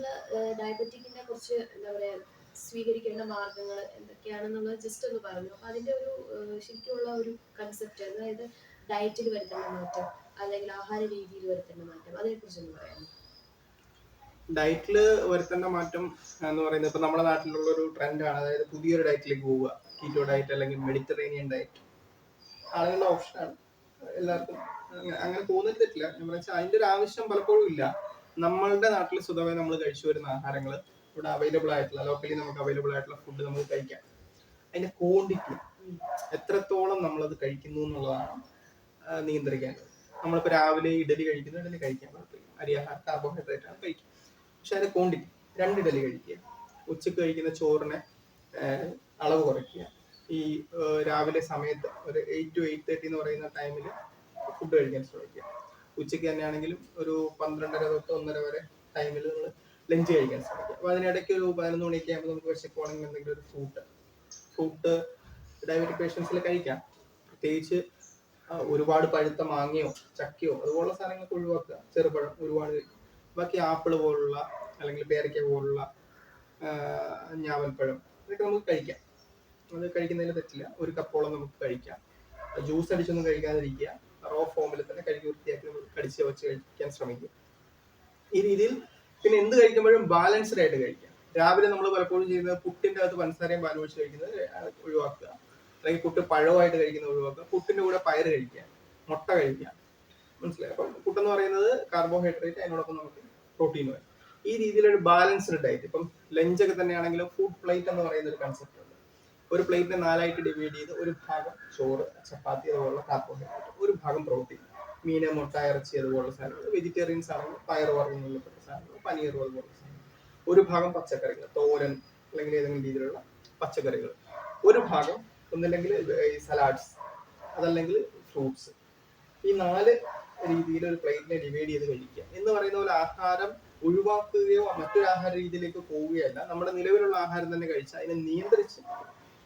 നമ്മൾ ഡയബറ്റിക്കിനെ കുറിച്ച് എന്താ പറയാ സ്വീകരിക്കേണ്ട മാർഗങ്ങൾ എന്തൊക്കെയാണെന്നുള്ളത് ജസ്റ്റ് ഒന്ന് പറഞ്ഞു. അപ്പൊ അതിന്റെ ഒരു ശരിക്കുള്ള ഒരു കൺസെപ്റ്റ് അതായത് ഡയറ്റിൽ വരുത്തേണ്ട മാറ്റം അല്ലെങ്കിൽ ആഹാര രീതിയിൽ വരുത്തേണ്ട മാറ്റം അതിനെ കുറിച്ച് ഒന്ന് പറയാമോ? ഡയറ്റിൽ വരുത്തേണ്ട മാറ്റം എന്ന് പറയുന്നത് ഇപ്പൊ നമ്മുടെ നാട്ടിലുള്ള ഒരു ട്രെൻഡാണ് അതായത് പുതിയൊരു ഡയറ്റിലേക്ക് പോവുക. കീറ്റോ ഡയറ്റ് അല്ലെങ്കിൽ മെഡിറ്ററേനിയൻ ഡയറ്റ് ആളുകളുടെ ഓപ്ഷനാണ് എല്ലാവർക്കും അങ്ങനെ തോന്നിട്ടില്ല എന്ന് വെച്ചാൽ അതിന്റെ ഒരു ആവശ്യം പലപ്പോഴും ഇല്ല. നമ്മളുടെ നാട്ടിൽ സ്വതവേ നമ്മൾ കഴിച്ചു വരുന്ന ആഹാരങ്ങൾ ഇവിടെ അവൈലബിൾ ആയിട്ടുള്ള ലോക്കലി നമുക്ക് അവൈലബിൾ ആയിട്ടുള്ള ഫുഡ് നമുക്ക് കഴിക്കാം. അതിന്റെ ക്വാണ്ടിറ്റി എത്രത്തോളം നമ്മൾ അത് കഴിക്കുന്നു എന്നുള്ളതാണ് നിയന്ത്രിക്കേണ്ടത്. നമ്മളിപ്പോൾ രാവിലെ ഇഡലി കഴിക്കുന്നു ഇഡലി കഴിക്കാൻ അരിയാഹാരം കാർബോഹൈഡ്രേറ്റ് ആണ് കഴിക്കുക. പക്ഷെ അതിന്റെ ക്വാണ്ടിറ്റി രണ്ട് ഇഡലി കഴിക്കുക. ഉച്ചയ്ക്ക് കഴിക്കുന്ന ചോറിനെ അളവ് കുറയ്ക്കുക. ഈ രാവിലെ സമയത്ത് ഒരു എയ്റ്റ് ടു എയ്റ്റ് തേർട്ടി എന്ന് പറയുന്ന ടൈമിൽ ഫുഡ് കഴിക്കാൻ ശ്രമിക്കുക. ഉച്ചയ്ക്ക് തന്നെയാണെങ്കിലും ഒരു പന്ത്രണ്ടര തൊട്ട് ഒന്നര വരെ ടൈമിൽ നമ്മൾ ലഞ്ച് കഴിക്കാൻ ശ്രമിക്കുക. അപ്പോൾ അതിനിടയ്ക്ക് ഒരു പതിനൊന്ന് മണിയൊക്കെ ആകുമ്പോൾ നമുക്ക് വിശക്കുവാണെങ്കിൽ എന്തെങ്കിലും ഒരു ഫ്രൂട്ട് ഫ്രൂട്ട് ഡയബറ്റിക് പേഷ്യൻസിൽ കഴിക്കാം. പ്രത്യേകിച്ച് ഒരുപാട് പഴുത്ത മാങ്ങയോ ചക്കയോ അതുപോലുള്ള സാധനങ്ങളൊക്കെ ഒഴിവാക്കുക. ചെറുപഴം ഒരുപാട് ബാക്കി ആപ്പിൾ പോലുള്ള അല്ലെങ്കിൽ പേരയ്ക്ക പോലുള്ള ഞാവൽപ്പഴം ഇതൊക്കെ നമുക്ക് കഴിക്കാം. അത് കഴിക്കുന്നതിൽ തെറ്റില്ല. ഒരു കപ്പോളം നമുക്ക് കഴിക്കാം. ജ്യൂസ് അടിച്ചൊന്നും കഴിക്കാതിരിക്കുക. റോ ഫോമിൽ തന്നെ കഴുകി വൃത്തിയാക്കി കടിച്ച് വെച്ച് കഴിക്കാൻ ശ്രമിക്കും ഈ രീതിയിൽ പിന്നെ എന്ത് കഴിക്കുമ്പോഴും ബാലൻസ്ഡ് ആയിട്ട് കഴിക്കാം രാവിലെ നമ്മൾ പലപ്പോഴും ചെയ്യുന്നത് പുട്ടിന്റെ അകത്ത് പഞ്ചസാരയും പാലും ഒഴിച്ച് കഴിക്കുന്നത് ഒഴിവാക്കുക. അല്ലെങ്കിൽ പുട്ട് പഴവുമായിട്ട് കഴിക്കുന്നത് ഒഴിവാക്കുക. പുട്ടിന്റെ കൂടെ പയർ കഴിക്കുക. മുട്ട കഴിക്കുക. മനസ്സിലായി? അപ്പം പുട്ടെന്ന് പറയുന്നത് കാർബോഹൈഡ്രേറ്റ് അതിനോടൊപ്പം നമുക്ക് പ്രോട്ടീൻ വരും ഈ രീതിയിലൊരു ബാലൻസ്ഡ് ഡയറ്റ് ഇപ്പം ലഞ്ചൊക്കെ തന്നെയാണെങ്കിലും ഫുഡ് പ്ലേറ്റ് എന്ന് പറയുന്ന ഒരു കൺസെപ്റ്റ് ഒരു പ്ലേറ്റിനെ നാലായിട്ട് ഡിവൈഡ് ചെയ്ത് ഒരു ഭാഗം ചോറ് ചപ്പാത്തി അതുപോലുള്ള കാർബോഹൈഡ്രേറ്റ് ഒരു ഭാഗം പ്രോട്ടീൻ മീൻ മുട്ട ഇറച്ചി അതുപോലുള്ള സാധനങ്ങൾ. വെജിറ്റേറിയൻസ് ആണെങ്കിൽ പയർ വർഗങ്ങളിൽപ്പെട്ട സാധനങ്ങൾ പനീർ അതുപോലുള്ള സാധനങ്ങൾ. ഒരു ഭാഗം പച്ചക്കറികൾ തോരൻ അല്ലെങ്കിൽ ഏതെങ്കിലും രീതിയിലുള്ള പച്ചക്കറികൾ. ഒരു ഭാഗം ഒന്നില്ലെങ്കിൽ ഈ സലാഡ്സ് അതല്ലെങ്കിൽ ഫ്രൂട്ട്സ് ഈ നാല് രീതിയിൽ ഒരു പ്ലേറ്റിനെ ഡിവൈഡ് ചെയ്ത് കഴിക്കുക. എന്ന് പറയുന്ന പോലെ ആഹാരം ഒഴിവാക്കുകയോ മറ്റൊരു ആഹാര രീതിയിലേക്ക് പോവുകയല്ല. നമ്മുടെ നിലവിലുള്ള ആഹാരം തന്നെ കഴിച്ച് അതിനെ നിയന്ത്രിച്ച്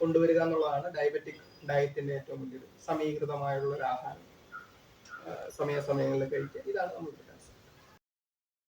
കൊണ്ടുവരിക എന്നുള്ളതാണ് ഡയബറ്റിക് ഡയറ്റിന്റെ ഏറ്റവും വലിയൊരു സമീകൃതമായുള്ള ഒരു ആഹാരം. സമയസമയങ്ങളിൽ കഴിക്കുക. ഇതാണ് നമ്മൾ